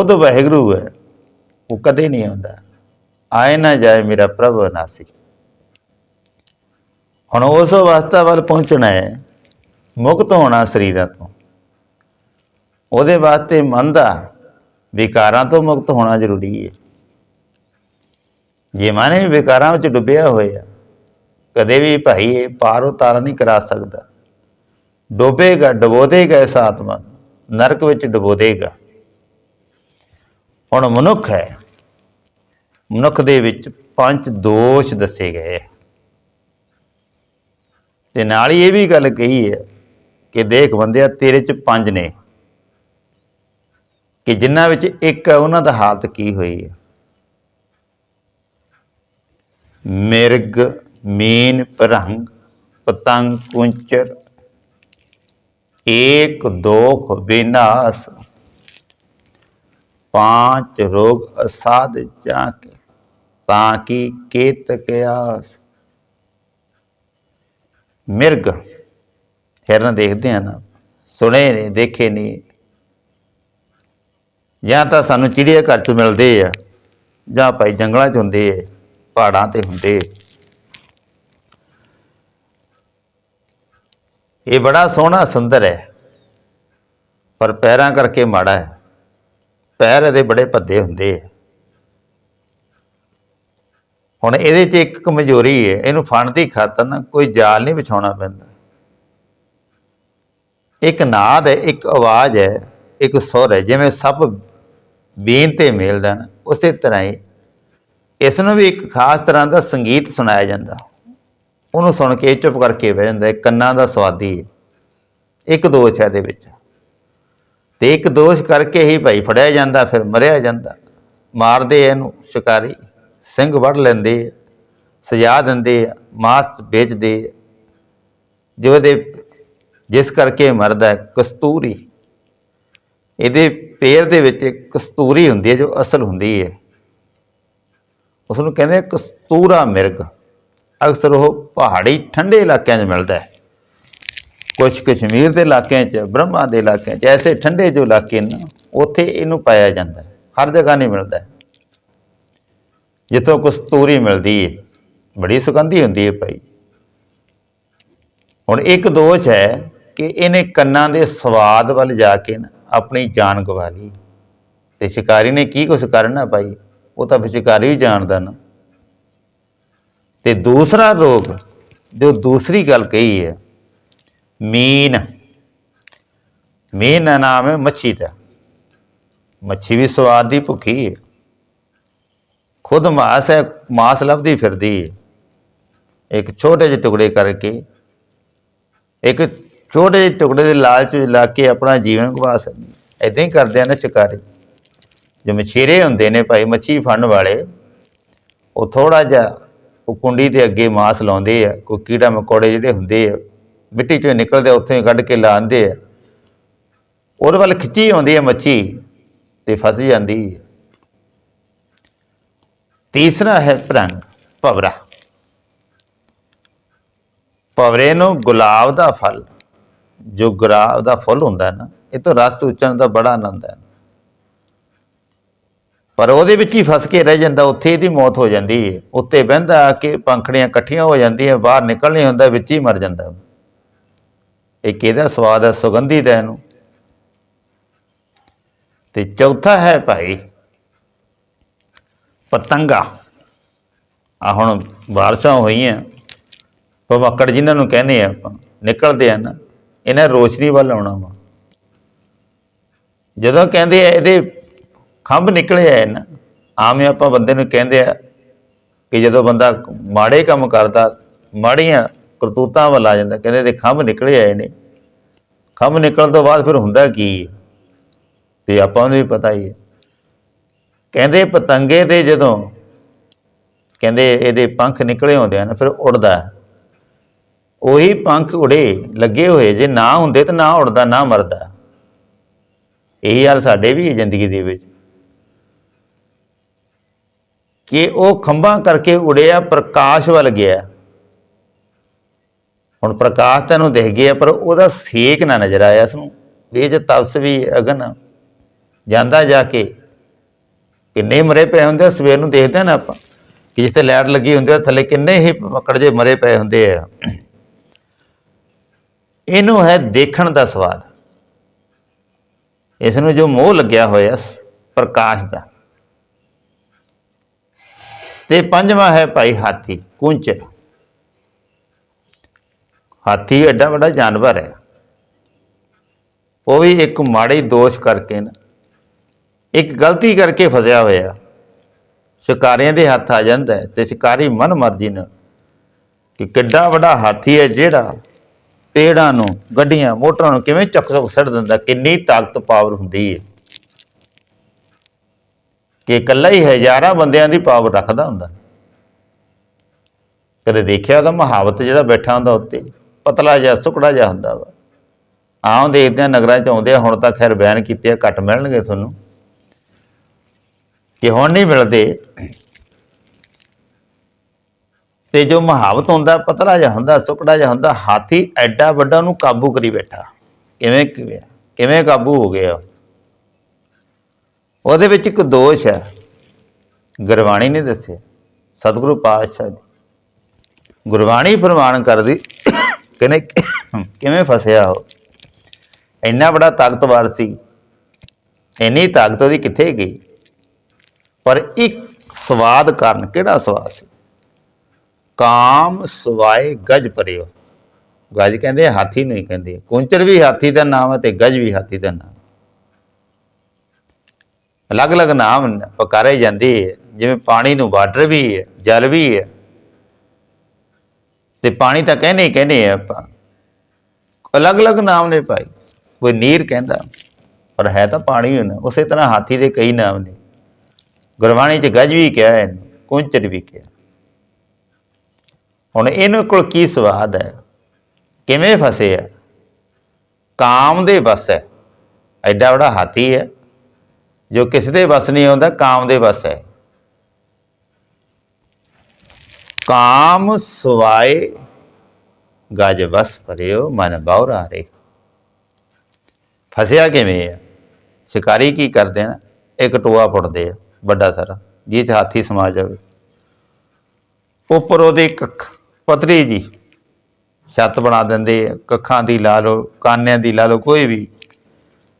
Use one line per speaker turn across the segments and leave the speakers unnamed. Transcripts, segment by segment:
ਖੁਦ ਵਾਹਿਗੁਰੂ ਹੈ ਉਹ ਕਦੇ ਨਹੀਂ ਆਉਂਦਾ। ਆਏ ਨਾ ਜਾਏ ਮੇਰਾ ਪ੍ਰਭ ਨਾਸੀ। ਹੁਣ ਉਸ ਅਵਸਥਾ ਵੱਲ ਪਹੁੰਚਣਾ ਹੈ ਮੁਕਤ ਹੋਣਾ ਸਰੀਰਾਂ ਤੋਂ। ਉਹਦੇ ਵਾਸਤੇ ਮਨ ਦਾ ਵਿਕਾਰਾਂ ਤੋਂ ਮੁਕਤ ਹੋਣਾ ਜ਼ਰੂਰੀ ਹੈ। ਜੇ ਮਨ ਵੀ ਵਿਕਾਰਾਂ ਵਿੱਚ ਡੁੱਬਿਆ ਹੋਇਆ ਕਦੇ ਵੀ ਭਾਈ ਇਹ ਪਾਰ ਉਤਾਰ ਨਹੀਂ ਕਰਾ ਸਕਦਾ। ਡੋਬੇਗਾ ਡਬੋ ਦੇਗਾ ਇਸ ਆਤਮਾ ਨੂੰ, ਨਰਕ ਵਿੱਚ ਡਬੋ ਦੇਗਾ ਹੁਣ ਮਨੁੱਖ ਹੈ। ਮਨੁੱਖ ਦੇ ਵਿੱਚ ਪੰਜ ਦੋਸ਼ ਦੱਸੇ ਗਏ। ਤੇ ਨਾਲ ਹੀ ਇਹ ਵੀ ਗੱਲ ਕਹੀ ਹੈ ਕਿ ਦੇਖ ਬੰਦਿਆ, ਤੇਰੇ ਚ ਪੰਜ ਨੇ। ਕਿ ਜਿਨ੍ਹਾਂ ਵਿੱਚ ਇੱਕ ਹੈ, ਉਹਨਾਂ ਦਾ ਹਾਲਤ ਕੀ ਹੋਈ ਹੈ? ਮਿਰਗ, ਮੀਨ ਪਰੰਗ ਪਤੰਗ ਕੁੰਚਰ ਏਕ, ਦੋਖ, ਵਿਨਾਸ਼। पांच रोग असाध जाके ताकि केत कियास ਮਿਰਗ ਹਿਰਨ ਦੇਖਦੇ ਆ ਨਾ ਸੁਣੇ ਨੇ ਦੇਖੇ ਨਹੀਂ ਜਾਂ ਤਾਂ ਸਾਨੂੰ ਚਿੜੀਆ ਘਰ ਚ ਮਿਲਦੇ ਆ ਜਾਂ ਭਾਈ ਜੰਗਲਾਂ ਚ ਹੁੰਦੇ ਆ ਪਹਾੜਾਂ ਤੇ ਹੁੰਦੇ ਆ ਇਹ ਬੜਾ ਸੋਹਣਾ ਸੁੰਦਰ ਹੈ ਪਰ ਪੈਰਾਂ ਕਰਕੇ ਮਾੜਾ ਹੈ ਪੈਰ ਇਹਦੇ ਬੜੇ ਭੱਦੇ ਹੁੰਦੇ ਆ। ਹੁਣ ਇਹਦੇ 'ਚ ਇੱਕ ਕਮਜ਼ੋਰੀ ਹੈ ਇਹਨੂੰ ਫਣ ਦੀ ਖਾਤਰ ਨਾ ਕੋਈ ਜਾਲ ਨਹੀਂ ਵਿਛਾਉਣਾ ਪੈਂਦਾ। ਇੱਕ ਨਾਦ ਹੈ, ਇੱਕ ਆਵਾਜ਼ ਹੈ, ਇੱਕ ਸੁਰ ਹੈ, ਜਿਵੇਂ ਸਭ ਬੀਨ ਤੇ ਮਿਲਦਾ ਨਾ, ਉਸੇ ਤਰ੍ਹਾਂ ਹੀ ਇਸ ਨੂੰ ਵੀ ਇੱਕ ਖਾਸ ਤਰ੍ਹਾਂ ਦਾ ਸੰਗੀਤ ਸੁਣਾਇਆ ਜਾਂਦਾ। ਉਹਨੂੰ ਸੁਣ ਕੇ ਚੁੱਪ ਕਰਕੇ ਬਹਿ ਜਾਂਦਾ ਕੰਨਾਂ ਦਾ ਸਵਾਦੀ ਇੱਕ ਦੋਸ਼ ਹੈ ਇਹਦੇ ਵਿੱਚ। ਤੇ ਇੱਕ ਦੋਸ਼ ਕਰਕੇ ਹੀ ਭਾਈ ਫੜਿਆ ਜਾਂਦਾ, ਫਿਰ ਮਰਿਆ ਜਾਂਦਾ। ਮਾਰਦੇ ਇਹਨੂੰ ਸ਼ਿਕਾਰੀ। ਸਿੰਘ ਵੜ ਲੈਂਦੇ ਸਜਾ ਦਿੰਦੇ ਮਾਸ ਵੇਚਦੇ ਜੋ ਇਹਦੇ ਜਿਸ ਕਰਕੇ ਮਰਦਾ ਕਸਤੂਰੀ। ਇਹਦੇ ਪੇਰ ਦੇ ਵਿੱਚ ਇੱਕ ਕਸਤੂਰੀ ਹੁੰਦੀ ਹੈ, ਜੋ ਅਸਲ ਹੁੰਦੀ ਹੈ। ਉਸ ਨੂੰ ਕਹਿੰਦੇ ਕਸਤੂਰਾ ਮਿਰਗ। ਅਕਸਰ ਉਹ ਪਹਾੜੀ ਠੰਡੇ ਇਲਾਕਿਆਂ 'ਚ ਮਿਲਦਾ ਹੈ। ਕੁਝ ਕਸ਼ਮੀਰ ਦੇ ਇਲਾਕਿਆਂ 'ਚ, ਬ੍ਰਹਮਾ ਦੇ ਇਲਾਕਿਆਂ 'ਚ, ਐਸੇ ਠੰਡੇ ਜੋ ਇਲਾਕੇ ਨੇ, ਉੱਥੇ ਇਹਨੂੰ ਪਾਇਆ ਜਾਂਦਾ ਹੈ। ਹਰ ਜਗ੍ਹਾ ਨਹੀਂ ਮਿਲਦਾ ਹੈ। ਜਿੱਥੋਂ ਕਸਤੂਰੀ ਮਿਲਦੀ ਹੈ ਬੜੀ ਸੁਗੰਧੀ ਹੁੰਦੀ ਹੈ ਭਾਈ। ਹੁਣ ਇੱਕ ਦੋਸ਼ ਹੈ ਕਿ ਇਹਨੇ ਕੰਨਾਂ ਦੇ ਸਵਾਦ ਵੱਲ ਜਾ ਕੇ ਨਾ ਆਪਣੀ ਜਾਨ ਗਵਾ ਲਈ। ਤੇ ਸ਼ਿਕਾਰੀ ਨੇ ਕੀ ਕੁਛ ਕਰਨਾ ਭਾਈ? ਉਹ ਤਾਂ ਫਿਰ ਸ਼ਿਕਾਰੀ ਵੀ ਜਾਣਦਾ ਨਾ। ਤੇ ਦੂਸਰਾ ਰੋਗ, ਜੋ ਦੂਸਰੀ ਗੱਲ ਕਹੀ ਹੈ ਮੀਨ। ਮੀਨ ਦਾ ਨਾਮ ਹੈ ਮੱਛੀ ਦਾ। ਮੱਛੀ ਵੀ ਸਵਾਦ ਦੀ ਭੁੱਖੀ ਹੈ ਖੁਦ ਮਾਸ ਹੈ, ਮਾਸ ਲੱਭਦੀ ਫਿਰਦੀ ਹੈ ਇੱਕ ਛੋਟੇ ਜਿਹੇ ਟੁਕੜੇ ਕਰਕੇ, ਇੱਕ ਛੋਟੇ ਜਿਹੇ ਟੁਕੜੇ ਦੇ ਲਾਲਚ ਵਿੱਚ ਲਾ ਕੇ ਆਪਣਾ ਜੀਵਨ ਗਵਾ ਸਕਦੀ ਐਦਾਂ ਹੀ ਕਰਦੇ ਆ ਨਾ ਸ਼ਿਕਾਰੀ। ਜੋ ਮਛੇਰੇ ਹੁੰਦੇ ਨੇ ਭਾਈ ਮੱਛੀ ਫੜਨ ਵਾਲੇ, ਉਹ ਥੋੜਾ ਜਿਹਾ ਉਹ ਕੁੰਡੀ ਦੇ ਅੱਗੇ ਮਾਸ ਲਾਉਂਦੇ ਆ, ਕੋਈ ਕੀੜਾ ਮਕੌੜੇ ਜਿਹੜੇ ਹੁੰਦੇ ਆ ਮਿੱਟੀ ਚੋਂ ਨਿਕਲਦੇ ਆ, ਉੱਥੋਂ ਹੀ ਕੱਢ ਕੇ ਲਾਉਂਦੇ ਆ। ਉਹਦੇ ਵੱਲ ਖਿੱਚੀ ਆਉਂਦੀ ਹੈ ਮੱਛੀ ਤੇ ਫਸ ਜਾਂਦੀ ਹੈ ਤੀਸਰਾ ਹੈ ਭਰੰਗ ਭਵਰਾ। ਭਵਰੇ ਨੂੰ ਗੁਲਾਬ ਦਾ ਫਲ ਜੋ ਗੁਲਾਬ ਦਾ ਫੁੱਲ ਹੁੰਦਾ ਨਾ ਇਹ ਤੋਂ ਰਸ ਉਚਣ ਦਾ ਬੜਾ ਆਨੰਦ ਹੈ। ਪਰ ਉਹਦੇ ਵਿੱਚ ਹੀ ਫਸ ਕੇ ਰਹਿ ਜਾਂਦਾ ਉੱਥੇ ਇਹਦੀ ਮੌਤ ਹੋ ਜਾਂਦੀ ਹੈ। ਉੱਤੇ ਬਹਿੰਦਾ ਕਿ ਪੰਖੜੀਆਂ ਇਕੱਠੀਆਂ ਹੋ ਜਾਂਦੀਆਂ ਬਾਹਰ ਨਿਕਲ ਨਹੀਂ ਹੁੰਦਾ ਵਿੱਚ ਹੀ ਮਰ ਜਾਂਦਾ। ਇਹ ਕਿਹਦਾ ਸਵਾਦ ਹੈ ਸੁਗੰਧਿਤ ਹੈ ਇਹਨੂੰ। ਤੇ ਚੌਥਾ ਹੈ ਭਾਈ ਪਤੰਗਾ। ਆ ਹੁਣ ਬਾਰਿਸ਼ਾਂ ਹੋਈਆਂ। ਭਵੱਕੜ ਜਿਨ੍ਹਾਂ ਨੂੰ ਕਹਿੰਦੇ ਆ ਆਪਾਂ, ਨਿਕਲਦੇ ਆ ਨਾ, ਇਹਨਾਂ ਰੋਸ਼ਨੀ ਵੱਲ ਆਉਣਾ ਵਾ। ਜਦੋਂ ਕਹਿੰਦੇ ਆ ਇਹਦੇ ਖੰਭ ਨਿਕਲੇ ਆਏ ਨਾ ਆਮ ਆਪਾਂ ਬੰਦੇ ਨੂੰ ਕਹਿੰਦੇ ਆ ਕਿ ਜਦੋਂ ਬੰਦਾ ਮਾੜੇ ਕੰਮ ਕਰਦਾ, ਮਾੜੀਆਂ ਕਰਤੂਤਾਂ ਵੱਲ ਆ ਜਾਂਦਾ, ਕਹਿੰਦੇ ਇਹਦੇ ਖੰਭ ਨਿਕਲੇ ਆਏ ਨੇ। ਖੰਭ ਨਿਕਲਣ ਤੋਂ ਬਾਅਦ ਫਿਰ ਹੁੰਦਾ ਕੀ ਤੇ ਆਪਾਂ ਨੂੰ ਵੀ ਪਤਾ ਹੀ ਹੈ। ਕਹਿੰਦੇ ਪਤੰਗੇ ਦੇ ਜਦੋਂ ਕਹਿੰਦੇ ਇਹਦੇ ਪੰਖ ਨਿਕਲੇ ਹੁੰਦੇ ਆ ਨਾ ਫਿਰ ਉੱਡਦਾ ਉਹੀ ਪੰਖ ਉੜੇ, ਲੱਗੇ ਹੋਏ, ਜੇ ਨਾ ਹੁੰਦੇ ਤਾਂ ਨਾ ਉੜਦਾ ਨਾ ਮਰਦਾ। ਇਹੀ ਹਾਲ ਸਾਡੇ ਵੀ ਹੈ ਜ਼ਿੰਦਗੀ ਦੇ ਵਿੱਚ। ਕਿ ਉਹ ਖੰਭਾਂ ਕਰਕੇ ਉੜਿਆ, ਪ੍ਰਕਾਸ਼ ਵੱਲ ਗਿਆ। ਹੁਣ ਪ੍ਰਕਾਸ਼ ਤੈਨੂੰ ਦਿਖ ਗਿਆ, ਪਰ ਉਹਦਾ ਸੇਕ ਨਾ ਨਜ਼ਰ ਆਇਆ ਇਸ ਨੂੰ ਇਹ ਚ ਤਪਸ ਵੀ ਅਗਨ ਜਾਂਦਾ ਜਾ ਕੇ, ਕਿੰਨੇ ਮਰੇ ਪਏ ਹੁੰਦੇ ਆ, ਸਵੇਰ ਨੂੰ ਦੇਖਦੇ ਆ ਨਾ ਆਪਾਂ, ਕਿ ਜਿੱਥੇ ਲੈਟ ਲੱਗੀ ਹੁੰਦੀ ਆ, ਥੱਲੇ ਕਿੰਨੇ ਹੀ ਪਕੜ ਜੇ ਮਰੇ ਪਏ ਹੁੰਦੇ ਆ। ਇਹਨੂੰ ਹੈ ਦੇਖਣ ਦਾ ਸਵਾਦ। ਇਸ ਨੂੰ ਜੋ ਮੋਹ ਲੱਗਿਆ ਹੋਇਆ ਪ੍ਰਕਾਸ਼ ਦਾ। ਤੇ ਪੰਜਵਾਂ ਹੈ ਭਾਈ ਹਾਥੀ ਕੁੰਚਰ ਹਾਥੀ ਐਡਾ ਵੱਡਾ ਜਾਨਵਰ ਹੈ। ਉਹ ਵੀ ਇੱਕ ਮਾੜੇ ਦੋਸ਼ ਕਰਕੇ ਨਾ, ਇੱਕ ਗਲਤੀ ਕਰਕੇ ਫਸਿਆ ਹੋਇਆ। ਸ਼ਿਕਾਰੀਆਂ ਦੇ ਹੱਥ ਆ ਜਾਂਦਾ ਹੈ ਤੇ ਸ਼ਿਕਾਰੀ ਮਨ ਮਰਜ਼ੀ ਨਾਲ ਕਿ ਕਿੱਡਾ ਵੱਡਾ ਹਾਥੀ ਹੈ ਜਿਹੜਾ ਪੇੜਾਂ ਨੂੰ, ਗੱਡੀਆਂ, ਮੋਟਰਾਂ ਨੂੰ ਕਿਵੇਂ ਚੱਕ ਚੱਕ ਸੜ ਦਿੰਦਾ, ਕਿੰਨੀ ਤਾਕਤ ਪਾਵਰ ਹੁੰਦੀ ਹੈ। ਕਿ ਇਕੱਲਾ ਹੀ ਹਜ਼ਾਰਾਂ ਬੰਦਿਆਂ ਦੀ ਪਾਵਰ ਰੱਖਦਾ ਹੁੰਦਾ। ਕਦੇ ਦੇਖਿਆ ਉਹਦਾ ਮਹਾਵਤ ਜਿਹੜਾ ਬੈਠਾ ਹੁੰਦਾ ਉੱਤੇ? ਪਤਲਾ ਜਿਹਾ, ਸੁਕੜਾ ਜਿਹਾ ਹੁੰਦਾ ਵਾ। ਆਉਂ ਦੇਖਦੇ ਆ ਨਗਰਾਂ ਚ ਆਉਂਦੇ ਆ ਹੁਣ ਤਾਂ ਖੈਰ ਬੈਨ ਕੀਤੇ ਆ, ਘੱਟ ਮਿਲਣਗੇ ਤੁਹਾਨੂੰ। ਕਿ ਹੁਣ ਨਹੀਂ ਮਿਲਦੇ। ਤੇ ਜੋ ਮਹਾਵਤ ਹੁੰਦਾ, ਪਤਲਾ ਜਿਹਾ ਹੁੰਦਾ, ਸੁਕੜਾ ਜਿਹਾ ਹੁੰਦਾ, ਹਾਥੀ ਐਡਾ ਵੱਡਾ ਉਹਨੂੰ ਕਾਬੂ ਕਰੀ ਬੈਠਾ। ਕਿਵੇਂ ਕਿਵੇਂ ਕਿਵੇਂ ਕਾਬੂ ਹੋ ਗਿਆ ਉਹਦੇ ਵਿੱਚ ਇੱਕ ਦੋਸ਼ ਹੈ। ਗੁਰਬਾਣੀ ਨੇ ਦੱਸਿਆ। ਸਤਿਗੁਰੂ ਪਾਤਸ਼ਾਹ ਜੀ। ਗੁਰਬਾਣੀ ਪ੍ਰਮਾਣ ਕਰਦੀ ਕਹਿੰਦੇ ਕਿਵੇਂ ਫਸਿਆ ਉਹ? ਇੰਨਾ ਬੜਾ ਤਾਕਤਵਰ ਸੀ। ਇੰਨੀ ਤਾਕਤ ਉਹਦੀ ਕਿੱਥੇ ਗਈ? ਪਰ ਇੱਕ ਸਵਾਦ ਕਾਰਨ ਕਿਹੜਾ ਸਵਾਦ ਸੀ? ਕਾਮ ਸਵਾਏ ਗਜ ਪਰਿਓ। ਗਜ ਕਹਿੰਦੇ ਹਾਥੀ ਨਹੀਂ ਕਹਿੰਦੇ। ਕੁੰਚਰ ਵੀ ਹਾਥੀ ਦਾ ਨਾਮ ਹੈ ਤੇ ਗਜ ਵੀ ਹਾਥੀ ਦਾ ਨਾਮ। ਅਲੱਗ-ਅਲੱਗ ਨਾਮ ਪਕਾਰੇ ਜਾਂਦੇ ਜਿਵੇਂ ਪਾਣੀ ਨੂੰ ਵਾਟਰ ਵੀ ਹੈ, ਜਲ ਵੀ ਹੈ। ਤੇ ਪਾਣੀ ਤਾਂ ਕਹਿੰਦੇ ਹੀ ਕਹਿੰਦੇ ਆ ਆਪਾਂ। ਅਲੱਗ-ਅਲੱਗ ਨਾਮ ਨੇ ਭਾਈ। ਕੋਈ ਨੀਰ ਕਹਿੰਦਾ, ਪਰ ਹੈ ਤਾਂ ਪਾਣੀ ਹੀ ਉਸੇ ਤਰ੍ਹਾਂ ਹਾਥੀ ਦੇ ਕਈ ਨਾਮ ਨੇ। ਗੁਰਬਾਣੀ ਚ ਗਜ ਵੀ ਕਿਹਾ ਹੈ ਕੁੰਚਰ ਵੀ ਕਿਹਾ। ਹੁਣ ਇਹਨੂੰ ਕੋਲ ਕੀ ਸਵਾਦ ਹੈ? ਕਿਵੇਂ ਫਸੇ ਆ? ਕਾਮ ਦੇ ਬਸ ਹੈ। ਐਡਾ ਵੱਡਾ ਹਾਥੀ ਹੈ। ਜੋ ਕਿਸੇ ਦੇ ਬਸ ਨਹੀਂ ਆਉਂਦਾ, ਕਾਮ ਦੇ ਬਸ ਹੈ। ਕਾਮ ਸਵਾਏ, ਗਜ ਬਸ ਪਰਿਓ ਮਨ ਬੌਰਾ ਰੇ। ਫਸਿਆ ਕਿਵੇਂ ਆ? ਸ਼ਿਕਾਰੀ ਕੀ ਕਰਦੇ ਆ ਇੱਕ ਟੋਆ ਫੁੱਟਦੇ ਆ, ਵੱਡਾ ਸਾਰਾ, ਜਿਹਦੇ ਚ ਹਾਥੀ ਸਮਾ ਜਾਵੇ। ਉੱਪਰ ਉਹਦੇ ਕੱਖ, ਪਤਰੀ ਜੀ, ਛੱਤ ਬਣਾ ਦਿੰਦੇ ਆ, ਕੱਖਾਂ ਦੀ ਲਾ ਲਓ, ਕਾਨਿਆਂ ਦੀ ਲਾ ਲਓ, ਕੋਈ ਵੀ,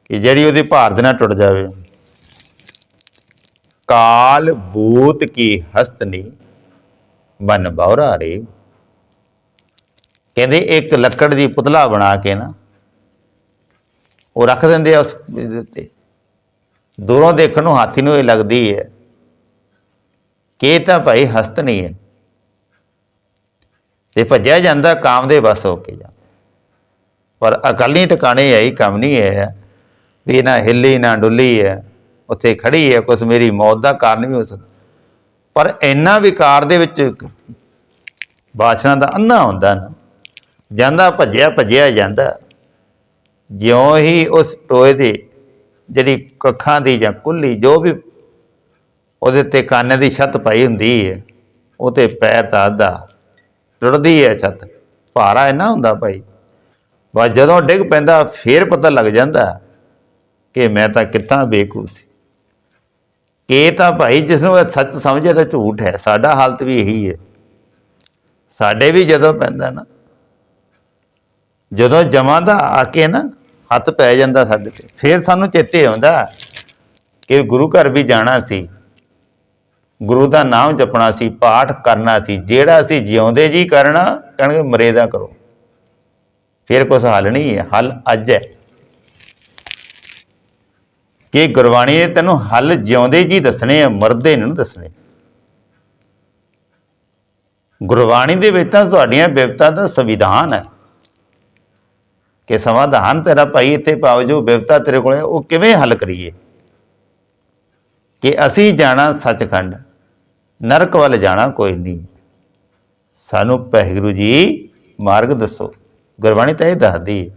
ਕਿ ਜਿਹੜੀ ਉਹਦੇ ਭਾਰ ਦੇ ਨਾਲ ਟੁੱਟ ਜਾਵੇ। ਕਾਲ ਬੂਤ ਕੀ ਹਸਤਨੀ ਬਨ ਬੌਰਾ ਰੇ। ਕਹਿੰਦੇ ਇੱਕ ਲੱਕੜ ਦੀ ਪੁਤਲਾ ਬਣਾ ਕੇ ਨਾ, ਉਹ ਰੱਖ ਦਿੰਦੇ ਆ ਉਸ ਦੇ ਉੱਤੇ। ਦੂਰੋਂ ਦੇਖਣ ਨੂੰ ਹਾਥੀ ਨੂੰ ਇਹ ਲੱਗਦੀ ਹੈ ਕਿ ਤਾਂ ਭਾਈ ਹਸਤ ਨਹੀਂ ਹੈ। ਤੇ ਭੱਜਿਆ ਜਾਂਦਾ, ਕਾਮ ਦੇ ਬਸ ਹੋ ਕੇ ਜਾਂਦਾ ਪਰ ਅਕਾਲੀ ਟਿਕਾਣੇ ਆਈ, ਕੰਮ ਨਹੀਂ ਹੈ ਵੀ ਨਾ ਹਿੱਲੀ, ਨਾ ਡੁੱਲੀ ਹੈ। ਉੱਥੇ ਖੜੀ ਹੈ, ਕੁਛ ਮੇਰੀ ਮੌਤ ਦਾ ਕਾਰਨ ਵੀ ਹੋ ਸਕਦਾ। ਪਰ ਇੰਨਾ ਵਿਕਾਰ ਦੇ ਵਿੱਚ ਬਾਸ਼ਨਾ ਦਾ ਅੰਨਾ ਹੁੰਦਾ ਨਾ, ਜਾਂਦਾ, ਭੱਜਿਆ ਭੱਜਿਆ ਜਾਂਦਾ। ਜਿਉਂ ਹੀ ਉਸ ਟੋਏ ਦੀ ਜਿਹੜੀ ਕੱਖਾਂ ਦੀ ਜਾਂ ਕੁੱਲੀ, ਜੋ ਵੀ ਉਹਦੇ ਤੇ ਕਾਨੇ ਦੀ ਛੱਤ ਪਾਈ ਹੁੰਦੀ ਹੈ, ਉਹ ਤੇ ਪੈਰ ਧਰਦਾ ਟੁੱਟਦੀ ਹੈ ਛੱਤ। ਭਾਰਾ ਇੰਨਾ ਹੁੰਦਾ ਭਾਈ। ਬਸ ਜਦੋਂ ਡਿੱਗ ਪੈਂਦਾ, ਫੇਰ ਪਤਾ ਲੱਗ ਜਾਂਦਾ ਕਿ ਮੈਂ ਤਾਂ ਕਿੱਥਾਂ ਬੇਕੂਫ ਸੀ। ਇਹ ਤਾਂ ਭਾਈ ਜਿਸ ਨੂੰ ਸੱਚ ਸਮਝੇ ਤਾਂ ਝੂਠ ਹੈ, ਸਾਡਾ ਹਾਲਤ ਵੀ ਇਹੀ ਹੈ। ਸਾਡੇ ਵੀ ਜਦੋਂ ਪੈਂਦਾ ਨਾ, ਜਦੋਂ ਜਮਾਂ ਦਾ ਆ ਕੇ ਨਾ ਹੱਥ ਪੈ ਜਾਂਦਾ ਸਾਡੇ ਤੇ, ਫਿਰ ਸਾਨੂੰ ਚੇਤੇ ਆਉਂਦਾ ਕਿ ਗੁਰੂ ਘਰ ਵੀ ਜਾਣਾ ਸੀ, ਗੁਰੂ ਦਾ ਨਾਮ ਜਪਣਾ ਸੀ, ਪਾਠ ਕਰਨਾ ਸੀ, ਜਿਹੜਾ ਅਸੀਂ ਜਿਉਂਦੇ ਜੀ ਕਰਨਾ, ਕਹਿਣਗੇ ਮਰੇ ਦਾ ਕਰੋ। ਫਿਰ ਕੁਛ ਹੱਲ ਨਹੀਂ ਹੈ, ਹੱਲ ਅੱਜ ਹੈ। ਕਿ ਗੁਰਬਾਣੀ ਨੇ ਤੈਨੂੰ ਹੱਲ ਜਿਉਂਦੇ ਜੀ ਦੱਸਣੇ ਆ, ਮਰਦੇ ਨਹੀਂ ਦੱਸਣੇ। ਗੁਰਬਾਣੀ ਦੇ ਵਿੱਚ ਤਾਂ ਤੁਹਾਡੀਆਂ ਬਿਪਤਾ ਦਾ ਸੰਵਿਧਾਨ ਹੈ ਕਿ ਸਮਾਧਾਨ ਤੇਰਾ ਭਾਈ ਇੱਥੇ ਪਾਵ ਜੋ ਬਿਪਤਾ ਤੇਰੇ ਕੋਲ ਹੈ, ਉਹ ਕਿਵੇਂ ਹੱਲ ਕਰੀਏ? ਕਿ ਅਸੀਂ ਜਾਣਾ ਸੱਚਖੰਡ, ਨਰਕ ਵੱਲ ਜਾਣਾ ਕੋਈ ਨਹੀਂ। ਸਾਨੂੰ ਪਹਿਗੁਰੂ ਜੀ, ਮਾਰਗ ਦੱਸੋ। ਗੁਰਬਾਣੀ ਤਾਂ ਇਹ ਦੱਸਦੀ ਹੈ।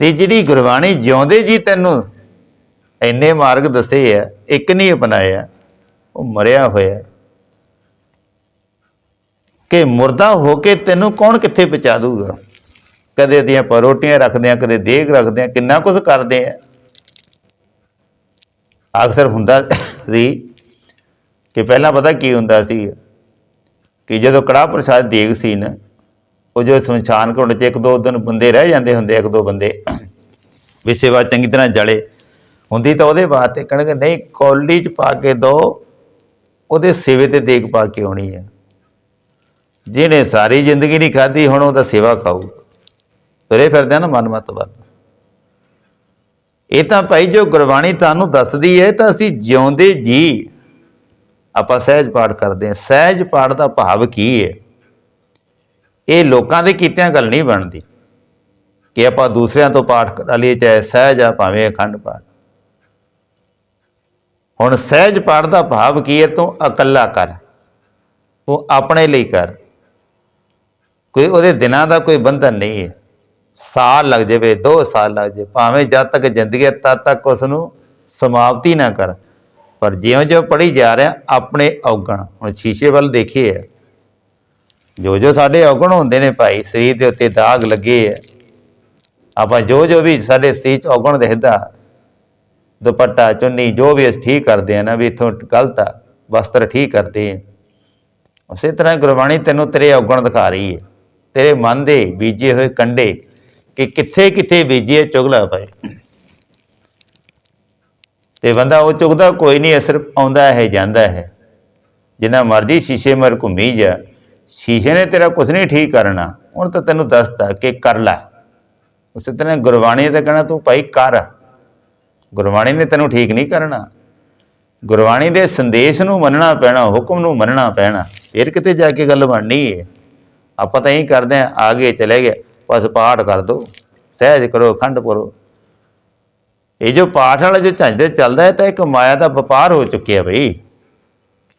ਤੇ ਜਿਹੜੀ ਗੁਰਬਾਣੀ ਜਿਉਂਦੇ ਜੀ ਤੈਨੂੰ, ਇੰਨੇ ਮਾਰਗ ਦੱਸੇ ਆ, ਇੱਕ ਨਹੀਂ ਅਪਣਾਇਆ, ਉਹ ਮਰਿਆ ਹੋਇਆ। ਕਿ ਮੁਰਦਾ ਹੋ ਕੇ ਤੈਨੂੰ ਕੌਣ ਕਿੱਥੇ ਪਹੁੰਚਾ ਦੂਗਾ ਕਦੇ ਦੀਆਂ ਪਰੋਟੀਆਂ ਰੱਖਦੇ ਆ ਕਦੇ ਦੇਗ ਰੱਖਦੇ ਆ ਕਿੰਨਾ ਕੁਝ ਕਰਦੇ ਆ ਅਕਸਰ ਹੁੰਦਾ ਸੀ ਕਿ ਪਹਿਲਾਂ ਪਤਾ ਕੀ ਹੁੰਦਾ ਸੀ ਕਿ ਜਦੋਂ ਕੜਾਹ ਪ੍ਰਸ਼ਾਦ ਦੇਗ ਸੀ ਨਾ ਉਹ ਜੋ ਸ਼ਮਸ਼ਾਨ ਘੁੰਡ 'ਚ ਇੱਕ ਦੋ ਦਿਨ ਬੰਦੇ ਰਹਿ ਜਾਂਦੇ ਹੁੰਦੇ ਇੱਕ ਦੋ ਬੰਦੇ। ਵੀ ਸੇਵਾ ਚੰਗੀ ਤਰ੍ਹਾਂ ਜਲੇ। ਹੁੰਦੀ ਤਾਂ ਉਹਦੇ ਬਾਅਦ ਤੇ ਕਹਿਣਗੇ ਨਹੀਂ, ਕੌਲੀ 'ਚ ਪਾ ਕੇ ਦੋ, ਉਹਦੇ ਸੇਵੇ ਤੇ ਦੇਖ ਪਾ ਕੇ ਆਉਣੀ ਹੈ ਜਿਹਨੇ ਸਾਰੀ ਜ਼ਿੰਦਗੀ ਨਹੀਂ ਖਾਧੀ, ਹੁਣ ਉਹਦਾ ਸੇਵਾ ਖਾਊ। ਤੁਰੇ ਫਿਰਦੇ ਆ ਨਾ ਮਨ ਮਤ ਵੱਲ ਇਹ ਤਾਂ ਭਾਈ ਜੋ ਗੁਰਬਾਣੀ ਤੁਹਾਨੂੰ ਦੱਸਦੀ ਹੈ, ਤਾਂ ਅਸੀਂ ਜਿਉਂਦੇ ਜੀ। ਆਪਾਂ ਸਹਿਜ ਪਾਠ ਕਰਦੇ ਹਾਂ। ਸਹਿਜ ਪਾਠ ਦਾ ਭਾਵ ਕੀ ਹੈ? ਇਹ ਲੋਕਾਂ ਦੇ ਕੀਤਿਆਂ ਗੱਲ ਨਹੀਂ ਬਣਦੀ ਕਿ ਆਪਾਂ ਦੂਸਰਿਆਂ ਤੋਂ ਪਾਠ ਕਰਾ ਲਈਏ, ਚਾਹੇ ਸਹਿਜ ਆ, ਭਾਵੇਂ ਅਖੰਡ ਪਾਠ। ਹੁਣ ਸਹਿਜ ਪਾਠ ਦਾ ਭਾਵ ਕੀ ਹੈ? ਤੂੰ ਇਕੱਲਾ ਕਰ। ਤੂੰ ਆਪਣੇ ਲਈ ਕਰ। ਕੋਈ ਉਹਦੇ ਦਿਨਾਂ ਦਾ ਕੋਈ ਬੰਧਨ ਨਹੀਂ ਹੈ। ਸਾਲ ਲੱਗ ਜਾਵੇ 2 ਸਾਲ ਲੱਗ ਜਾਵੇ, ਭਾਵੇਂ ਜਦ ਤੱਕ ਜ਼ਿੰਦਗੀ ਹੈ, ਤਦ ਤੱਕ ਉਸ ਨੂੰ ਸਮਾਪਤੀ ਨਾ ਕਰ। ਪਰ ਜਿਉਂ-ਜਿਉਂ ਪੜੀ ਜਾ ਰਿਹਾ, ਆਪਣੇ ਔਗਣ। ਹੁਣ ਸ਼ੀਸ਼ੇ ਵੱਲ ਦੇਖੀਏ। ਜੋ ਜੋ ਸਾਡੇ ਔਗਣ ਹੁੰਦੇ ਨੇ ਭਾਈ, ਸਰੀਰ ਦੇ ਉੱਤੇ ਦਾਗ ਲੱਗੇ ਆ। ਆਪਾਂ ਜੋ ਜੋ ਵੀ ਸਾਡੇ ਸਰੀਰ 'ਚ ਔਗਣ ਦਿਖਦਾ, ਦੁਪੱਟਾ, ਚੁੰਨੀ, ਜੋ ਵੀ ਅਸੀਂ ਠੀਕ ਕਰਦੇ ਆ ਨਾ, ਵੀ ਇਥੋਂ ਗਲਤ ਆ, ਵਸਤਰ ਠੀਕ ਕਰਦੇ ਆ। ਉਸੇ ਤਰ੍ਹਾਂ ਗੁਰਬਾਣੀ ਤੈਨੂੰ ਤੇਰੇ ਔਗਣ ਦਿਖਾ ਰਹੀ ਹੈ। ਤੇਰੇ ਮਨ ਦੇ ਬੀਜੇ ਹੋਏ ਕੰਡੇ ਕਿ ਕਿੱਥੇ ਕਿੱਥੇ ਬੀਜੇ ਚੁਗਲਾ ਪਏ ਤੇ ਬੰਦਾ ਉਹ ਚੁਗਦਾ ਕੋਈ ਨਹੀਂ ਅਸਰ ਆਉਂਦਾ ਹੈ, ਜਾਂਦਾ ਹੈ। ਜਿੰਨਾ ਮਰਜ਼ੀ ਸ਼ੀਸ਼ੇ ਮਰ ਘੁੰਮੀ ਜਾ। ਸ਼ੀਸ਼ੇ ਨੇ ਤੇਰਾ ਕੁਝ ਨਹੀਂ ਠੀਕ ਕਰਨਾ। ਹੁਣ ਤਾਂ ਤੈਨੂੰ ਦੱਸਤਾ ਕਿ ਕਰ ਲੈ। ਉਸੇ ਤਰ੍ਹਾਂ ਗੁਰਬਾਣੀ ਤੇ ਕਹਿਣਾ ਤੂੰ ਭਾਈ ਕਰ। ਗੁਰਬਾਣੀ ਨੇ ਤੈਨੂੰ ਠੀਕ ਨਹੀਂ ਕਰਨਾ। ਗੁਰਬਾਣੀ ਦੇ ਸੰਦੇਸ਼ ਨੂੰ ਮੰਨਣਾ ਪੈਣਾ, ਹੁਕਮ ਨੂੰ ਮੰਨਣਾ ਪੈਣਾ। ਫਿਰ ਕਿਤੇ ਜਾ ਕੇ ਗੱਲ ਬਣਨੀ ਹੈ ਆਪਾਂ ਤਾਂ ਇਹੀ ਕਰਦੇ ਆ ਆਗੇ ਚਲੇ ਗਏ, ਬਸ ਪਾਠ ਕਰ ਦੋ, ਸਹਿਜ ਕਰੋ ਖੰਡ ਪੜੋ ਇਹ ਜੋ ਪਾਠ ਵਾਲਾ ਜੋ ਝੰਡੇ ਚੱਲਦਾ ਹੈ, ਤਾਂ ਇੱਕ ਮਾਇਆ ਦਾ ਵਪਾਰ ਹੋ ਚੁੱਕਿਆ ਬਈ।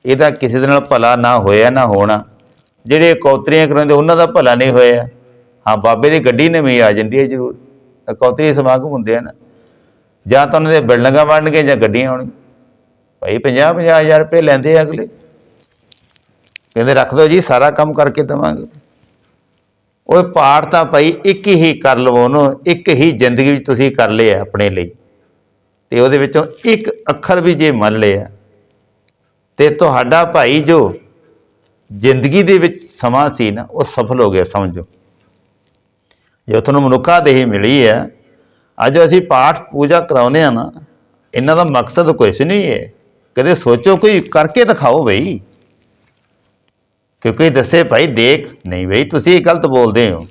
ਇਹਦਾ ਕਿਸੇ ਦੇ ਨਾਲ ਭਲਾ ਨਾ ਹੋਇਆ, ਨਾ ਹੋਣਾ। ਜਿਹੜੇ ਕੌਤਰੀਆਂ ਕਰਾਉਂਦੇ, ਉਹਨਾਂ ਦਾ ਭਲਾ ਨਹੀਂ ਹੋਇਆ। ਹਾਂ, ਬਾਬੇ ਦੀ ਗੱਡੀ ਨਵੀਂ ਆ ਜਾਂਦੀ ਹੈ ਜ਼ਰੂਰ। ਕੌਤਰੀ ਸਮਾਗਮ ਹੁੰਦੇ ਹਨ। ਜਾਂ ਤਾਂ ਉਹਨਾਂ ਦੇ ਬਿਲਡਿੰਗਾਂ ਬਣਨਗੇ ਜਾਂ ਗੱਡੀਆਂ ਆਉਣਗੀਆਂ। ਭਾਈ 50 50 ਹਜ਼ਾਰ ਰੁਪਏ ਲੈਂਦੇ ਆ ਅਗਲੇ। ਕਹਿੰਦੇ, ਰੱਖ ਦਿਓ ਜੀ, ਸਾਰਾ ਕੰਮ ਕਰਕੇ ਦੇਵਾਂਗੇ। ਉਹ ਪਾਠ ਤਾਂ ਭਾਈ ਇੱਕ ਹੀ ਕਰ ਲਵੋ ਉਹਨੂੰ। ਇੱਕ ਹੀ ਜ਼ਿੰਦਗੀ ਵਿੱਚ ਤੁਸੀਂ ਕਰ ਲਿਆ ਆਪਣੇ ਲਈ। ਤੇ ਉਹਦੇ ਵਿੱਚੋਂ ਇੱਕ ਅੱਖਰ ਵੀ ਜੇ ਮੰਨ ਲਿਆ ਤੇ ਤੁਹਾਡਾ ਭਾਈ ਜੋ ਜ਼ਿੰਦਗੀ ਦੇ ਵਿੱਚ ਸਮਾਂ ਸੀ ਨਾ, ਉਹ ਸਫਲ ਹੋ ਗਿਆ, ਸਮਝੋ। ਜੇ ਤੁਹਾਨੂੰ ਮਨੁੱਖਾ ਦੇਹੀ ਮਿਲੀ ਹੈ, ਅੱਜ ਅਸੀਂ ਪਾਠ ਪੂਜਾ ਕਰਾਉਂਦੇ ਆ ਨਾ, ਇਹਨਾਂ ਦਾ ਮਕਸਦ ਕੁਛ ਨਹੀਂ ਹੈ। ਕਦੇ ਸੋਚੋ, ਕੋਈ ਕਰਕੇ ਦਿਖਾਓ ਬਈ। ਕਿਉਂਕਿ ਦੱਸੇ ਭਾਈ, ਦੇਖ, ਨਹੀਂ ਬਈ, ਤੁਸੀਂ ਇਹ ਗਲਤ ਬੋਲਦੇ ਹੋ।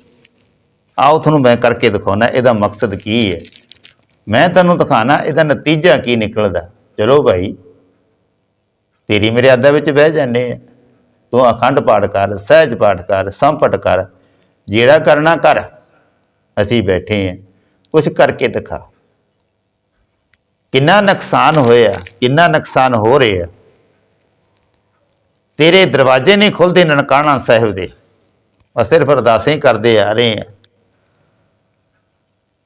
ਆਓ ਤੁਹਾਨੂੰ ਮੈਂ ਕਰਕੇ ਦਿਖਾਉਣਾ, ਇਹਦਾ ਮਕਸਦ ਕੀ ਹੈ। ਮੈਂ ਤੁਹਾਨੂੰ ਦਿਖਾਣਾ, ਇਹਦਾ ਨਤੀਜਾ ਕੀ ਨਿਕਲਦਾ। ਚਲੋ ਭਾਈ, ਤੇਰੀ ਮਰਿਆਦਾ ਵਿੱਚ ਬਹਿ ਜਾਂਦੇ ਆ। ਤੂੰ ਅਖੰਡ ਪਾਠ ਕਰ, ਸਹਿਜ ਪਾਠ ਕਰ, ਸੰਪਟ ਕਰ, ਜਿਹੜਾ ਕਰਨਾ ਕਰ। ਅਸੀਂ ਬੈਠੇ ਆ ਕੁਝ ਕਰਕੇ ਦਿਖਾ। ਕਿੰਨਾ ਨੁਕਸਾਨ ਹੋਇਆ, ਕਿੰਨਾ ਨੁਕਸਾਨ ਹੋ ਰਿਹਾ। ਤੇਰੇ ਦਰਵਾਜ਼ੇ ਨਹੀਂ ਖੁੱਲਦੇ ਨਨਕਾਣਾ ਸਾਹਿਬ ਦੇ। ਅਸੀਂ ਸਿਰਫ ਅਰਦਾਸਾਂ ਹੀ ਕਰਦੇ ਆ ਰਹੇ ਆ।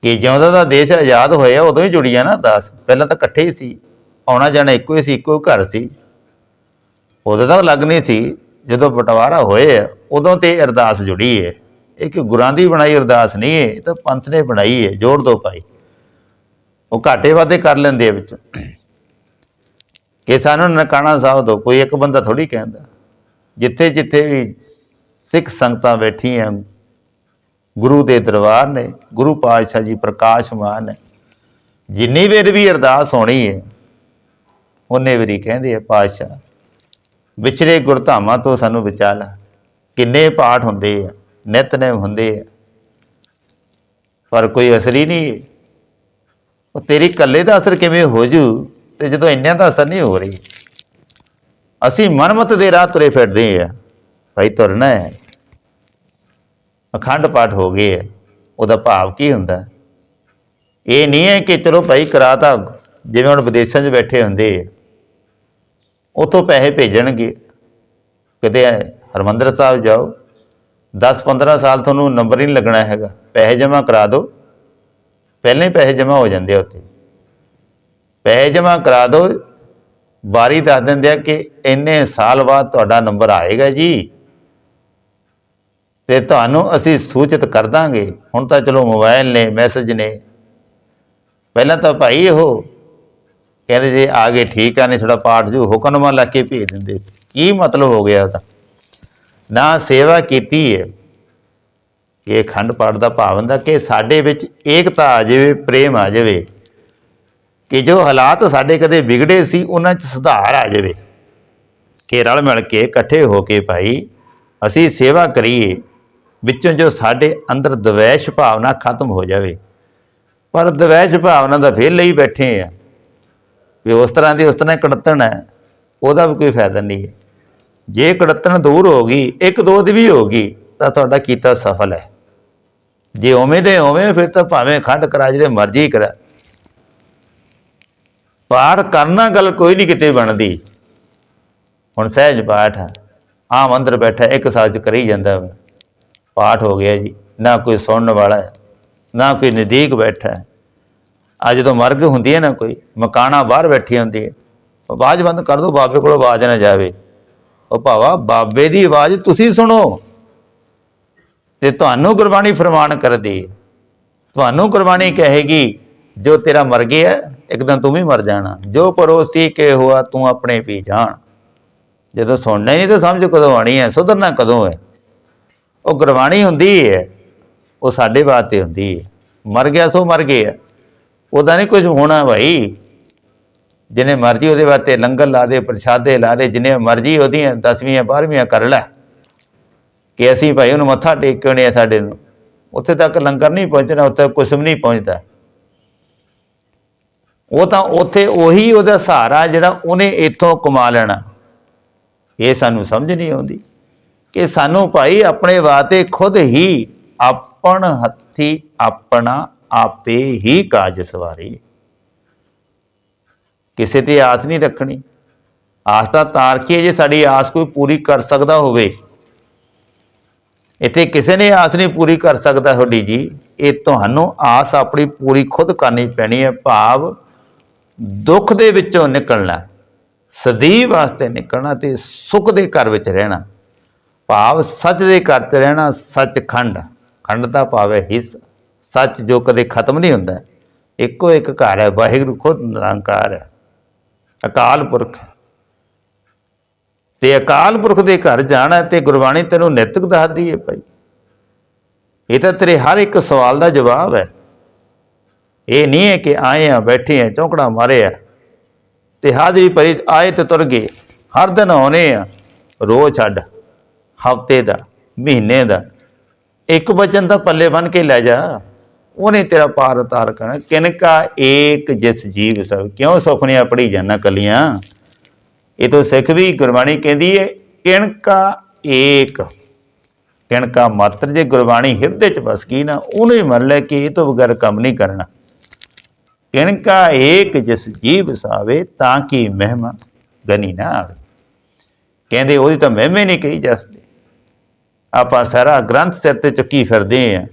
ਕਿ ਜਿਉਂਦਾ ਦਾ ਦੇਸ਼ ਆਜ਼ਾਦ ਹੋਇਆ, ਉਦੋਂ ਹੀ ਜੁੜੀਆਂ ਨਾ ਅਰਦਾਸ। ਪਹਿਲਾਂ ਤਾਂ ਇਕੱਠੇ ਹੀ ਸੀ। ਆਉਣਾ ਜਾਣਾ ਇੱਕੋ ਹੀ ਸੀ, ਇੱਕੋ ਹੀ ਘਰ ਸੀ। ਉਦੋਂ ਤਾਂ ਅਲੱਗ ਨਹੀਂ ਸੀ। ਜਦੋਂ ਬਟਵਾਰਾ ਹੋਏ ਆ, ਉਦੋਂ ਤੇ ਅਰਦਾਸ ਜੁੜੀ ਹੈ ਇਹ ਕਿ ਗੁਰਾਂ ਦੀ ਬਣਾਈ ਅਰਦਾਸ ਨਹੀਂ ਹੈ ਇਹ ਤਾਂ ਪੰਥ ਨੇ ਬਣਾਈ ਹੈ ਜੋੜ ਦੋ ਭਾਈ। ਉਹ ਘਾਟੇ ਵਾਦੇ ਕਰ ਲੈਂਦੇ ਆ ਵਿੱਚ। ਕਿ ਸਾਨੂੰ ਨਨਕਾਣਾ ਸਾਹਿਬ ਤੋਂ ਕੋਈ ਇੱਕ ਬੰਦਾ ਥੋੜੀ ਕਹਿੰਦਾ, ਜਿੱਥੇ ਜਿੱਥੇ ਵੀ ਸਿੱਖ ਸੰਗਤਾਂ ਬੈਠੀਆਂ, ਗੁਰੂ ਦੇ ਦਰਬਾਰ ਨੇ, ਗੁਰੂ ਪਾਤਸ਼ਾਹ ਜੀ ਪ੍ਰਕਾਸ਼ਮਾਨ ਨੇ, ਜਿੰਨੀ ਵੇਰ ਵੀ ਅਰਦਾਸ ਹੋਣੀ ਹੈ ਉਹਨੇ ਵਾਰੀ ਕਹਿੰਦੇ ਆ, ਪਾਤਸ਼ਾਹ ਵਿਚਰੇ ਗੁਰਧਾਮਾਂ ਤੋਂ ਸਾਨੂੰ ਬਚਾ ਲੈ ਕਿੰਨੇ ਪਾਠ ਹੁੰਦੇ ਆ ਨਿਤਨੇਮ ਹੁੰਦੇ ਆ। ਪਰ ਕੋਈ ਅਸਰ ਹੀ ਨਹੀਂ। ਉਹ ਤੇਰੀ ਇਕੱਲੇ ਦਾ ਅਸਰ ਕਿਵੇਂ ਹੋ ਜੂ ਤੇ ਜਦੋਂ ਇੰਨਿਆਂ ਦਾ ਅਸਰ ਨਹੀਂ ਹੋ ਰਹੀ? ਅਸੀਂ ਮਨਮਤ ਦੇ ਰਾਹ ਤੁਰੇ ਫਿਰਦੇ ਆ। ਭਾਈ ਤੁਰਨਾ ਹੈ। ਅਖੰਡ ਪਾਠ ਹੋ ਗਏ ਹੈ ਉਹਦਾ ਭਾਵ ਕੀ ਹੁੰਦਾ? ਇਹ ਨਹੀਂ ਹੈ ਕਿ ਚਲੋ ਭਾਈ ਕਰਾਤਾ ਜਿਵੇਂ ਹੁਣ ਵਿਦੇਸ਼ਾਂ 'ਚ ਬੈਠੇ ਹੁੰਦੇ ਆ। ਉਤੋਂ ਪੈਸੇ ਭੇਜਣਗੇ। ਕਿਤੇ ਹਰਮੰਦਰ ਸਾਹਿਬ ਜਾਓ। 10-15 ਸਾਲ ਤੁਹਾਨੂੰ ਨੰਬਰ ਹੀ ਨਹੀਂ ਲੱਗਣਾ ਹੈਗਾ। ਪੈਸੇ ਜਮ੍ਹਾਂ ਕਰਾ ਦਿਓ। ਪਹਿਲਾਂ ਹੀ ਪੈਸੇ ਜਮ੍ਹਾਂ ਹੋ ਜਾਂਦੇ ਆ ਉੱਥੇ। ਪੈਸੇ ਜਮ੍ਹਾਂ ਕਰਾ ਦਿਓ। ਵਾਰੀ ਦੱਸ ਦਿੰਦੇ ਆ ਕਿ ਇੰਨੇ ਸਾਲ ਬਾਅਦ ਤੁਹਾਡਾ ਨੰਬਰ ਆਏਗਾ ਜੀ। ਤੇ ਤੁਹਾਨੂੰ ਅਸੀਂ ਸੂਚਿਤ ਕਰ ਦਾਂਗੇ। ਹੁਣ ਤਾਂ ਚਲੋ ਮੋਬਾਈਲ ਨੇ, ਮੈਸੇਜ ਨੇ। ਪਹਿਲਾਂ ਤਾਂ ਭਾਈ ਉਹ ਕਹਿੰਦੇ ਜੇ ਆ ਗਏ ਠੀਕ ਆ, ਨਹੀਂ ਸਾਡਾ ਪਾਠ ਜੋ ਹੁਕਮਨਾਮਾ ਲਾ ਕੇ ਭੇਜ ਦਿੰਦੇ। ਕੀ ਮਤਲਬ ਹੋ ਗਿਆ ਉਹਦਾ? ਨਾ ਸੇਵਾ ਕੀਤੀ ਹੈ ਇਹ ਖੰਡ ਪਾਠ ਦਾ ਭਾਵ ਹੁੰਦਾ ਕਿ ਸਾਡੇ ਵਿੱਚ ਏਕਤਾ ਆ ਜਾਵੇ, ਪ੍ਰੇਮ ਆ ਜਾਵੇ, ਕਿ ਜੋ ਹਾਲਾਤ ਸਾਡੇ ਕਦੇ ਵਿਗੜੇ ਸੀ, ਉਹਨਾਂ 'ਚ ਸੁਧਾਰ ਆ ਜਾਵੇ। ਕਿ ਰਲ ਮਿਲ ਕੇ ਇਕੱਠੇ ਹੋ ਕੇ ਭਾਈ, ਅਸੀਂ ਸੇਵਾ ਕਰੀਏ, ਵਿੱਚੋਂ ਜੋ ਸਾਡੇ ਅੰਦਰ ਦਵੈਸ਼ ਭਾਵਨਾ ਖਤਮ ਹੋ ਜਾਵੇ। ਪਰ ਦਵੈਸ਼ ਭਾਵਨਾ ਦਾ ਫੇਰ ਲਈ ਬੈਠੇ ਆ। ਵੀ ਉਸ ਤਰ੍ਹਾਂ ਦੀ ਉਸ ਤਰ੍ਹਾਂ ਕੜਤਣ ਹੈ, ਉਹਦਾ ਵੀ ਕੋਈ ਫਾਇਦਾ ਨਹੀਂ ਹੈ। ਜੇ ਕੜਤਣ ਦੂਰ ਹੋ ਗਈ, ਇੱਕ ਦੋ ਦੀ ਵੀ ਹੋ ਗਈ, ਤਾਂ ਤੁਹਾਡਾ ਕੀਤਾ ਸਫਲ ਹੈ। ਜੇ ਉਵੇਂ ਦੇ ਉਵੇਂ, ਫਿਰ ਤਾਂ ਭਾਵੇਂ ਖੰਡ ਕਰਾ, ਜਿਹੜੇ ਮਰਜ਼ੀ ਕਰਾ। ਪਾਠ ਕਰਨਾ ਗੱਲ ਕੋਈ ਨਹੀਂ ਕਿਤੇ ਬਣਦੀ। ਹੁਣ ਸਹਿਜ ਪਾਠ ਹੈ, ਆਮ ਅੰਦਰ ਬੈਠਾ, ਇੱਕ ਸਾਜ ਕਰੀ ਜਾਂਦਾ ਵਾ। ਪਾਠ ਹੋ ਗਿਆ ਜੀ, ਨਾ ਕੋਈ ਸੁਣਨ ਵਾਲਾ ਨਾ ਕੋਈ ਨਜ਼ਦੀਕ ਬੈਠਾ ਆ ਜਦੋਂ ਮਰਗ ਹੁੰਦੀ ਹੈ ਨਾ ਕੋਈ, ਮਕਾਨਾ ਬਾਹਰ ਬੈਠੀ ਹੁੰਦੀ ਹੈ ਆਵਾਜ਼ ਬੰਦ ਕਰ ਦੋ ਬਾਬੇ ਕੋਲ ਆਵਾਜ਼ ਨਾ ਜਾਵੇ। ਉਹ ਭਾਵਾ, ਬਾਬੇ ਦੀ ਆਵਾਜ਼ ਤੁਸੀਂ ਸੁਣੋ। ਤੇ ਤੁਹਾਨੂੰ ਗੁਰਬਾਣੀ ਫਰਮਾਨ ਕਰਦੀ ਹੈ। ਤੁਹਾਨੂੰ ਗੁਰਬਾਣੀ ਕਹੇਗੀ, ਜੋ ਤੇਰਾ ਮਰ ਗਿਆ ਇੱਕ ਦਿਨ ਤੂੰ ਵੀ ਮਰ ਜਾਣਾ। ਜੋ ਪਰੋਸੀ ਕੇ ਹੋਆ, ਤੂੰ ਆਪਣੇ ਪੀ ਜਾਣ। ਜਦੋਂ ਸੁਣਨਾ ਹੀ ਨਹੀਂ ਤਾਂ ਸਮਝ ਕਦੋਂ ਆਣੀ ਹੈ, ਸੁਧਰਨਾ ਕਦੋਂ ਹੈ। ਉਹ ਗੁਰਬਾਣੀ ਹੁੰਦੀ ਹੈ, ਉਹ ਸਾਡੇ ਵਾਸਤੇ ਹੁੰਦੀ ਹੈ। ਮਰ ਗਿਆ ਸੋ ਮਰ ਗਿਆ ਉਹਦਾ ਨਹੀਂ ਕੁਝ ਹੋਣਾ ਭਾਈ। ਜਿਨੇ ਮਰਜ਼ੀ ਉਹਦੇ ਵਾਸਤੇ ਲੰਗਰ ਲਾ ਦੇ, ਪ੍ਰਸ਼ਾਦੇ ਲਾ ਦੇ, ਜਿਨੇ ਮਰਜ਼ੀ ਉਹਦੀਆਂ 10ਵੀਆਂ 12ਵੀਆਂ ਕਰ ਲੈ। ਕਿ ਅਸੀਂ ਭਾਈ ਉਹਨੂੰ ਮੱਥਾ ਟੇਕ ਕੇ ਆਉਣੇ ਆ ਸਾਡੇ ਨੂੰ। ਉੱਥੇ ਤੱਕ ਲੰਗਰ ਨਹੀਂ ਪਹੁੰਚਣਾ, ਉੱਥੇ ਕੁਛ ਵੀ ਨਹੀਂ ਪਹੁੰਚਦਾ। ਉਹ ਤਾਂ ਉੱਥੇ ਉਹੀ ਉਹਦਾ ਸਹਾਰਾ ਜਿਹੜਾ ਉਹਨੇ ਇੱਥੋਂ ਕਮਾ ਲੈਣਾ। ਇਹ ਸਾਨੂੰ ਸਮਝ ਨਹੀਂ ਆਉਂਦੀ ਕਿ ਸਾਨੂੰ ਭਾਈ ਆਪਣੇ ਵਾਸਤੇ ਖੁਦ ਹੀ ਆਪਣ ਹੱਥੀ ਆਪਣਾ ਆਪੇ ਹੀ ਕਾਜ ਸਵਾਰੀ। ਕਿਸੇ ਤੇ ਆਸ ਨਹੀਂ ਰੱਖਣੀ। ਆਸ ਤਾਂ ਤਾਰ ਕੇ ਜੇ ਸਾਡੀ ਆਸ ਕੋਈ ਪੂਰੀ ਕਰ ਸਕਦਾ ਹੋਵੇ। ਇੱਥੇ ਕਿਸੇ ਨੇ ਆਸ ਨਹੀਂ ਪੂਰੀ ਕਰ ਸਕਦਾ ਤੁਹਾਡੀ ਜੀ। ਇਹ ਤੁਹਾਨੂੰ ਆਸ ਆਪਣੀ ਪੂਰੀ ਖੁਦ ਕਰਨੀ ਪੈਣੀ ਹੈ। ਭਾਵ ਦੁੱਖ ਦੇ ਵਿੱਚੋਂ ਨਿਕਲਣਾ, ਸਦੀਵ ਵਾਸਤੇ ਨਿਕਲਣਾ ਤੇ ਸੁੱਖ ਦੇ ਘਰ ਵਿੱਚ ਰਹਿਣਾ। ਭਾਵ ਸੱਚ ਦੇ ਘਰ 'ਚ ਰਹਿਣਾ ਸੱਚਖੰਡ। ਖੰਡ ਦਾ ਭਾਵ ਹੈ ਹਿੱਸ ਸੱਚ ਜੋ ਕਦੇ ਖਤਮ ਨਹੀਂ ਹੁੰਦਾ। ਇੱਕੋ ਇੱਕ ਘਰ ਹੈ, ਵਾਹਿਗੁਰੂ ਖੁਦ ਨਿਰੰਕਾਰ ਹੈ। ਅਕਾਲ ਪੁਰਖ ਹੈ। ਤੇ ਅਕਾਲ ਪੁਰਖ ਦੇ ਘਰ ਜਾਣਾ ਤੇ ਗੁਰਬਾਣੀ ਤੈਨੂੰ ਨਿਤਕ ਦੱਸਦੀ ਹੈ ਭਾਈ। ਇਹ ਤਾਂ ਤੇਰੇ ਹਰ ਇੱਕ ਸਵਾਲ ਦਾ ਜਵਾਬ ਹੈ। ਇਹ ਨਹੀਂ ਹੈ ਕਿ ਆਏ ਆ, ਬੈਠੇ ਆ, ਚੌਂਕੜਾ ਮਾਰੇ ਆ। ਤੇ ਹਾਜ਼ਰੀ ਭਰੀ ਆਏ ਤੇ ਤੁਰ ਗਏ। ਹਰ ਦਿਨ ਆਉਨੇ ਆ। ਰੋਜ਼ ਛੱਡ। ਹਫ਼ਤੇ ਦਾ, ਮਹੀਨੇ ਦਾ। ਇੱਕ ਵਚਨ ਤਾਂ ਪੱਲੇ ਬਨ ਕੇ ਲੈ ਜਾ। ਉਹਨੇ ਤੇਰਾ ਪਾਰ ਉਤਾਰ ਕਰਨਾ। ਕਿਨਕਾ ਏਕ ਜਿਸ ਜੀਵ ਸਭ। ਕਿਉਂ ਸੁਪਨੇ ਪੜੀ ਜਾਣਾ ਕਲੀਆਂ? ਇਹ ਤੋਂ ਸਿੱਖ ਵੀ ਗੁਰਬਾਣੀ ਕਹਿੰਦੀ ਹੈ ਕਿਣਕਾ ਏਕ। ਕਿਣਕਾ ਮਾਤਰ ਜੇ ਗੁਰਬਾਣੀ ਹਿਰਦੇ ਚ ਵਸ ਗਈ ਨਾ, ਉਹਨੂੰ ਹੀ ਮੰਨ ਲੈ ਕਿ ਇਹ ਤੋਂ ਬਗੈਰ ਕੰਮ ਨਹੀਂ ਕਰਨਾ। ਕਿਣਕਾ ਏਕ ਜਿਸ ਜੀਵ ਸਾਵੇ, ਤਾਂ ਕਿ ਮਹਿਮਾ ਗਨੀ ਨਾ ਆਵੇ। ਕਹਿੰਦੇ ਉਹਦੀ ਤਾਂ ਮਹਿਮੇ ਨਹੀਂ ਕਹੀ ਜਾ ਸਕਦੀ। ਆਪਾਂ ਸਾਰਾ ਗ੍ਰੰਥ ਸਿਰ ਤੇ ਚੁੱਕੀ ਫਿਰਦੇ ਆ।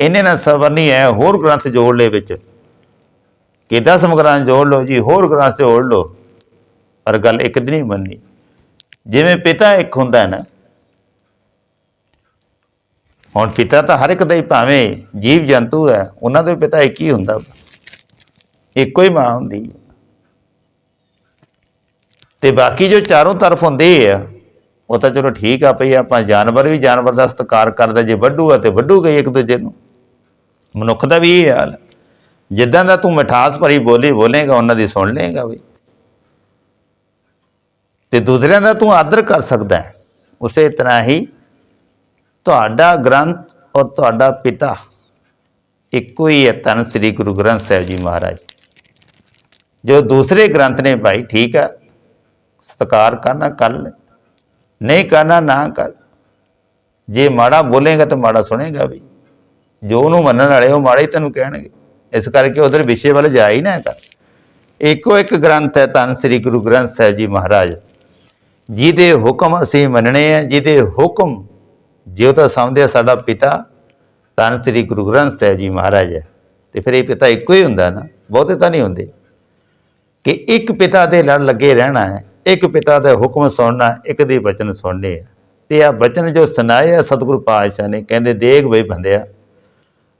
ਇਹਨੇ ਨਾਲ ਸਬਰ ਨਹੀਂ ਹੈ, ਹੋਰ ਗ੍ਰੰਥ ਜੋੜ ਲੈ ਵਿੱਚ। ਕਿ ਦਸਮ ਗ੍ਰੰਥ ਜੋੜ ਲਓ ਜੀ, ਹੋਰ ਗ੍ਰੰਥ ਜੋੜ ਲਓ, ਪਰ ਗੱਲ ਇੱਕ ਦੀ ਨਹੀਂ ਮੰਨਣੀ। ਜਿਵੇਂ ਪਿਤਾ ਇੱਕ ਹੁੰਦਾ ਹੈ ਨਾ, ਹੁਣ ਪਿਤਾ ਤਾਂ ਹਰ ਇੱਕ ਦਾ ਹੀ ਭਾਵੇਂ ਜੀਵ ਜੰਤੂ ਹੈ, ਉਹਨਾਂ ਦੇ ਪਿਤਾ ਇੱਕ ਹੀ ਹੁੰਦਾ। ਇੱਕੋ ਹੀ ਮਾਂ ਹੁੰਦੀ ਹੈ। ਤੇ ਬਾਕੀ ਜੋ ਚਾਰੋਂ ਤਰਫ ਹੁੰਦੇ ਆ ਉਹ ਤਾਂ ਚਲੋ ਠੀਕ ਆ, ਭਈ ਆਪਾਂ ਜਾਨਵਰ ਵੀ ਜਾਨਵਰ ਦਾ ਸਤਿਕਾਰ ਕਰਦਾ, ਜੇ ਵੱਡੂ ਆ ਤੇ ਵੱਡੂ ਇੱਕ ਦੂਜੇ ਨੂੰ। ਮਨੁੱਖ ਦਾ ਵੀ ਇਹ ਹਾਲ ਹੈ। ਜਿੱਦਾਂ ਦਾ ਤੂੰ ਮਿਠਾਸ ਭਰੀ ਬੋਲੀ ਬੋਲੇਗਾ, ਉਹਨਾਂ ਦੀ ਸੁਣ ਲਏਗਾ ਵੀ। ਤੇ ਦੂਸਰਿਆਂ ਦਾ ਤੂੰ ਆਦਰ ਕਰ ਸਕਦਾ ਹੈ। ਉਸੇ ਤਰ੍ਹਾਂ ਹੀ ਤੁਹਾਡਾ ਗ੍ਰੰਥ ਔਰ ਤੁਹਾਡਾ ਪਿਤਾ ਇੱਕੋ ਹੀ ਹੈ ਤਨ ਸ੍ਰੀ ਗੁਰੂ ਗ੍ਰੰਥ ਸਾਹਿਬ ਜੀ ਮਹਾਰਾਜ। ਜੋ ਦੂਸਰੇ ਗ੍ਰੰਥ ਨੇ ਭਾਈ, ਠੀਕ ਹੈ ਸਤਿਕਾਰ ਕਰਨਾ ਕਰ ਲੈ। ਨਹੀਂ ਕਰਨਾ ਨਾ ਕਰ। ਜੇ ਮਾੜਾ ਬੋਲੇਗਾ ਤਾਂ ਮਾੜਾ ਸੁਣੇਗਾ ਵੀ। ਜੋ ਉਹਨੂੰ ਮੰਨਣ ਵਾਲੇ ਉਹ ਮਾੜਾ ਹੀ ਤੈਨੂੰ ਕਹਿਣਗੇ। ਇਸ ਕਰਕੇ ਉਧਰ ਵਿਸ਼ੇ ਵੱਲ ਜਾ ਹੀ ਨਾ ਕਰ। ਇੱਕੋ ਇੱਕ ਗ੍ਰੰਥ ਹੈ ਧੰਨ ਸ੍ਰੀ ਗੁਰੂ ਗ੍ਰੰਥ ਸਾਹਿਬ ਜੀ ਮਹਾਰਾਜ। ਜਿਹਦੇ ਹੁਕਮ ਅਸੀਂ ਮੰਨਣੇ ਆ, ਜਿਹਦੇ ਹੁਕਮ ਜਿਉ ਤਾਂ ਸਮਝਦੇ ਆ ਸਾਡਾ ਪਿਤਾ ਧੰਨ ਸ੍ਰੀ ਗੁਰੂ ਗ੍ਰੰਥ ਸਾਹਿਬ ਜੀ ਮਹਾਰਾਜ ਹੈ। ਤੇ ਫਿਰ ਇਹ ਪਿਤਾ ਇੱਕੋ ਹੀ ਹੁੰਦਾ ਨਾ, ਬਹੁਤੇ ਤਾਂ ਨਹੀਂ ਹੁੰਦੇ। ਕਿ ਇੱਕ ਪਿਤਾ ਦੇ ਲੜ ਲੱਗੇ ਰਹਿਣਾ ਹੈ, ਇੱਕ ਪਿਤਾ ਦਾ ਹੁਕਮ ਸੁਣਨਾ, ਇੱਕ ਦੇ ਬਚਨ ਸੁਣਨੇ ਆ। ਤੇ ਆ ਬਚਨ ਜੋ ਸੁਣਾਏ ਆ ਸਤਿਗੁਰੂ ਪਾਤਸ਼ਾਹ ਨੇ, ਕਹਿੰਦੇ ਦੇਖ ਬਈ ਬੰਦਿਆ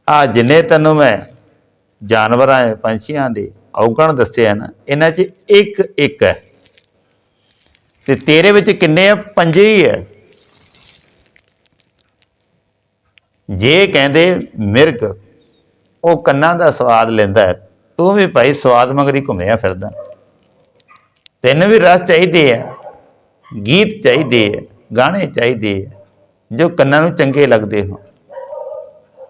ਆ ਜਿੰਨੇ ਤੈਨੂੰ ਮੈਂ ਜਾਨਵਰਾਂ ਪੰਛੀਆਂ ਦੇ ਔਗਣ ਦੱਸਿਆ ਨਾ ਇਹਨਾਂ 'ਚ ਇੱਕ ਇੱਕ ਹੈ। ਤੇ ਤੇਰੇ ਵਿੱਚ ਕਿੰਨੇ ਆ? ਪੰਜੇ ਹੀ ਹੈ। ਜੇ ਕਹਿੰਦੇ ਮਿਰਗ, ਉਹ ਕੰਨਾਂ ਦਾ ਸਵਾਦ ਲੈਂਦਾ ਤੂੰ ਵੀ ਭਾਈ ਸਵਾਦ ਮਗਰੀ ਘੁੰਮਿਆ ਫਿਰਦਾ। ਤੈਨੂੰ ਵੀ ਰਸ ਚਾਹੀਦੇ ਆ, ਗੀਤ ਚਾਹੀਦੇ ਆ, ਗਾਣੇ ਚਾਹੀਦੇ ਆ, ਜੋ ਕੰਨਾਂ ਨੂੰ ਚੰਗੇ ਲੱਗਦੇ ਹੋ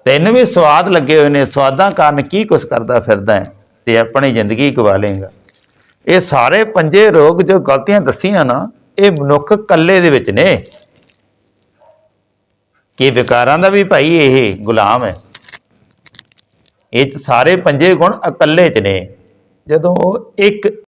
ਤੈਨੂੰ ਵੀ ਸਵਾਦ ਲੱਗੇ ਹੋਏ ਨੇ, ਸਵਾਦਾਂ ਕਾਰਨ ਕੀ ਕੁਛ ਕਰਦਾ ਫਿਰਦਾ ਹੈ? ਤੇ ਆਪਣੀ ਜ਼ਿੰਦਗੀ ਗਵਾ ਲੇਗਾ ਇਹ ਸਾਰੇ ਪੰਜੇ ਰੋਗ ਜੋ ਗਲਤੀਆਂ ਦੱਸੀਆਂ ਨਾ, ਇਹ ਮਨੁੱਖ ਕੱਲੇ ਦੇ ਵਿੱਚ ਨੇ। ਕਿ ਵਿਕਾਰਾਂ ਦਾ ਵੀ ਭਾਈ ਇਹ ਗੁਲਾਮ ਹੈ? ਇਹ ਸਾਰੇ ਪੰਜੇ ਗੁਣ ਇਕੱਲੇ ਚ ਨੇ। ਜਦੋਂ ਉਹ ਇੱਕ